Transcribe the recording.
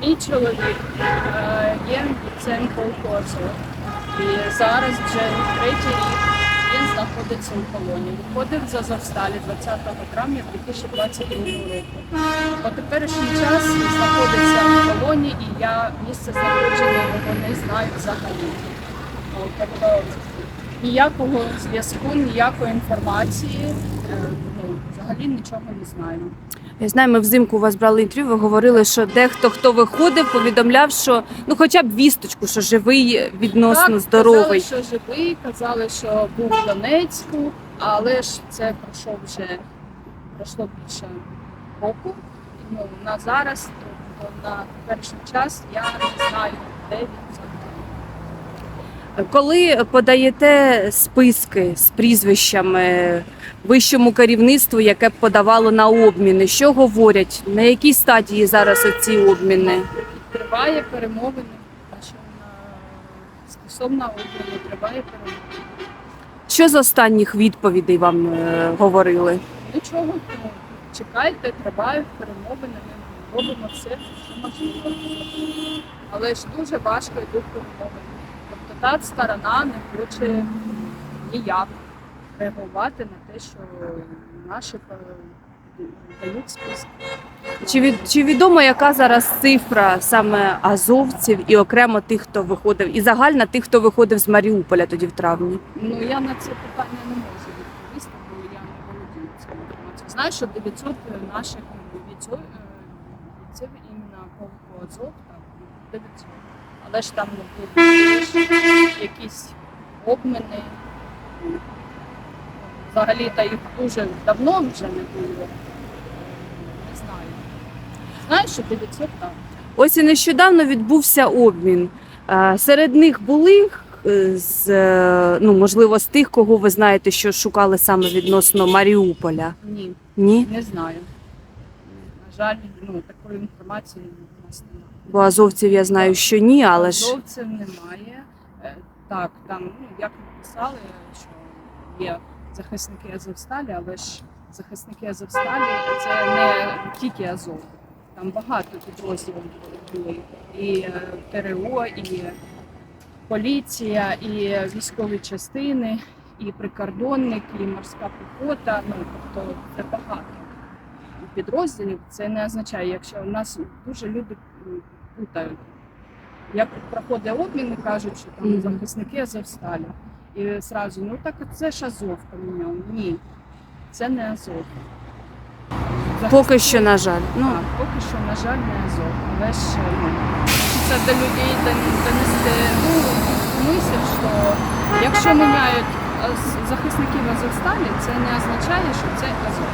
Мій чоловік е, є полку Азов. І зараз вже третій рік він знаходиться у полоні. Виходив з Азовсталі 20 травня 2022 року. По теперішній час він знаходиться в полоні, і я місце знаходження його не знаю взагалі. Тобто ніякого зв'язку, ніякої інформації, е, ну, взагалі нічого не знаю. Я знаю, ми взимку у вас брали інтерв'ю, ви говорили, що дехто, хто виходив, повідомляв, що ну хоча б вісточку, що живий, відносно так, здоровий. Казали, що живий, казали, що був в Донецьку, але ж це пройшов вже пройшло більше року. Ну, на зараз, тобто на теперішній час я не знаю, де він. Коли подаєте списки з прізвищами вищому керівництву, яке б подавало на обміни, що говорять? На якій стадії зараз ці обміни? Триває перемовини, що на стосовно обміну триває перемовини. Що з останніх відповідей вам е, говорили? Нічого, ну, чекайте, тривають перемовини, ми робимо все, що можливо. Але ж дуже важко йдуть перемовини. Та сторона не хоче ніяк реагувати на те, що наші е, дають списки. Чи від чи відомо, яка зараз цифра саме азовців і окремо тих, хто виходив, і загальна тих, хто виходив з Маріуполя тоді в травні? Ну я на це питання не можу відповісти, бо я не володію цією інформацією. Знаю, що 900 наших бійців, е, бійців іменно полку Азов, там 900. Але ж там були якісь обміни. Взагалі та їх дуже давно вже не було. Не знаю. Знаю, що 900 там. Ось і нещодавно відбувся обмін. Е, Серед них були е, з е, ну можливо з тих, кого ви знаєте, що шукали саме відносно Маріуполя. Ні, Ні, не знаю. На жаль, ну такої інформації у нас немає. Бо азовців я знаю, що ні, але ж Азовців немає. Е, Так, там, ну, як написали, що є захисники Азовсталі, але ж захисники Азовсталі це не тільки Азов. Там багато підрозділів були. І е, ТРО, і поліція, і військові частини, і прикордонники, і морська піхота. Ну, тобто це багато підрозділів. Це не означає, якщо у нас дуже люди м, плутають. Як проходить обмін і кажуть, що там захисники Азовсталі. І зразу, ну так це ж Азов поміняв. Ні, це не Азов. поки що, на жаль. Ну Так, поки що, на жаль, не Азов. Але ж ну, це до людей донести ну, мисль, що якщо міняють аз- захисників Азовсталі, це не означає, що це Азов.